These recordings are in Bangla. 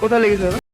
কোথায় লেগেছে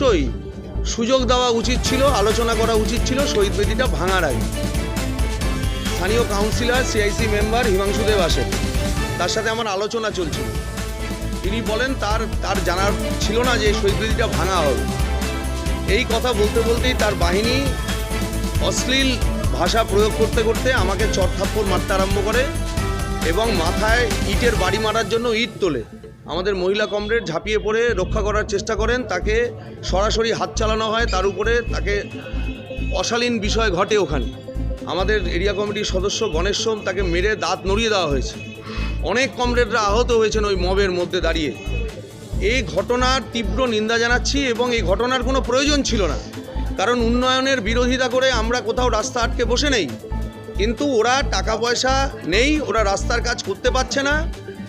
অবশ্যই সুযোগ দেওয়া উচিত ছিল, আলোচনা করা উচিত ছিল, শহীদ বেদিটা ভাঙার আগে। স্থানীয় councillor CIC member Himangshu Deb আসেন। তার সাথে আমার আলোচনা চলছিল। তিনি বলেন, তার তার জানার ছিল না যে শহীদ বেদিটা ভাঙা হবে। এই কথা বলতে বলতেই তার বাহিনী অশ্লীল ভাষা প্রয়োগ করতে করতে আমাকে চড়থাপ্পড় মারতে আরম্ভ করে এবং মাথায় ইটের বাড়ি মারার জন্য ইট তোলে। আমাদের মহিলা কমরেড ঝাঁপিয়ে পড়ে, রক্ষা করার চেষ্টা করেন, তাকে সরাসরি হাত চালানো হয়, তার উপরে তাকে অশালীন বিষয় ঘটে ওখানে। আমাদের এরিয়া কমিটির সদস্য গণেশ সোম তাকে মেরে দাঁত নড়িয়ে দেওয়া হয়েছে। অনেক কমরেডরা আহত হয়েছেন ওই মবের মধ্যে দাঁড়িয়ে। এই ঘটনার তীব্র নিন্দা জানাচ্ছি এবং এই ঘটনার কোনো প্রয়োজন ছিল না। কারণ উন্নয়নের বিরোধিতা করে আমরা কোথাও রাস্তা আটকে বসে নেই। কিন্তু ওরা টাকা পয়সা নেই, ওরা রাস্তার কাজ করতে পারছে না।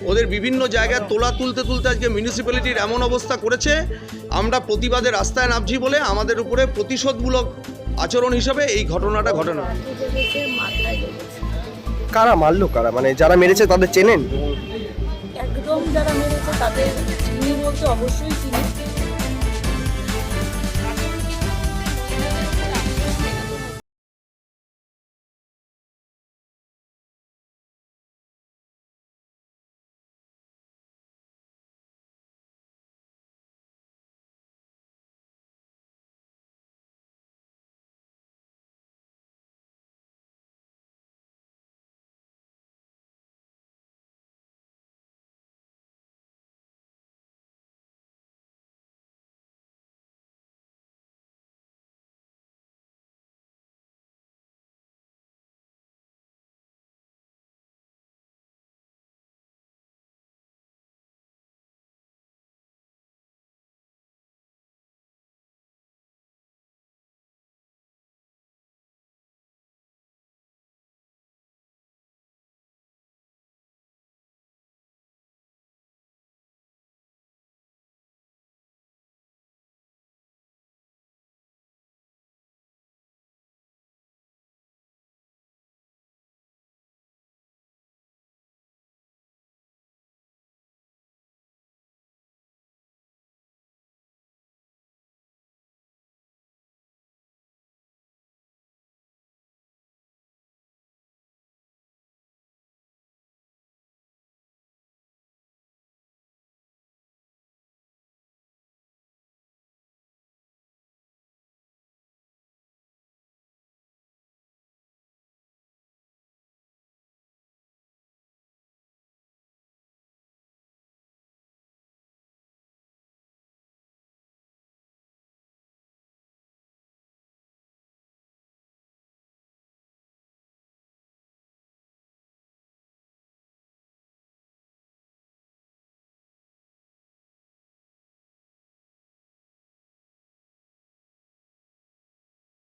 ওদের বিভিন্ন জায়গায় তোলা তুলতে তুলতে আজকে মিউনিসিপ্যালিটির এমন অবস্থা করেছে। আমরা প্রতিবাদে রাস্তায় নামছি বলে আমাদের উপরে প্রতিশোধমূলক আচরণ হিসাবে এই ঘটনাটা ঘটনা। কারা মারলো কারা? মানে যারা মেরেছে তাদের চেনেন? একদম যারা মেরেছে তাদের চিনি বলতে অবশ্যই চিনি।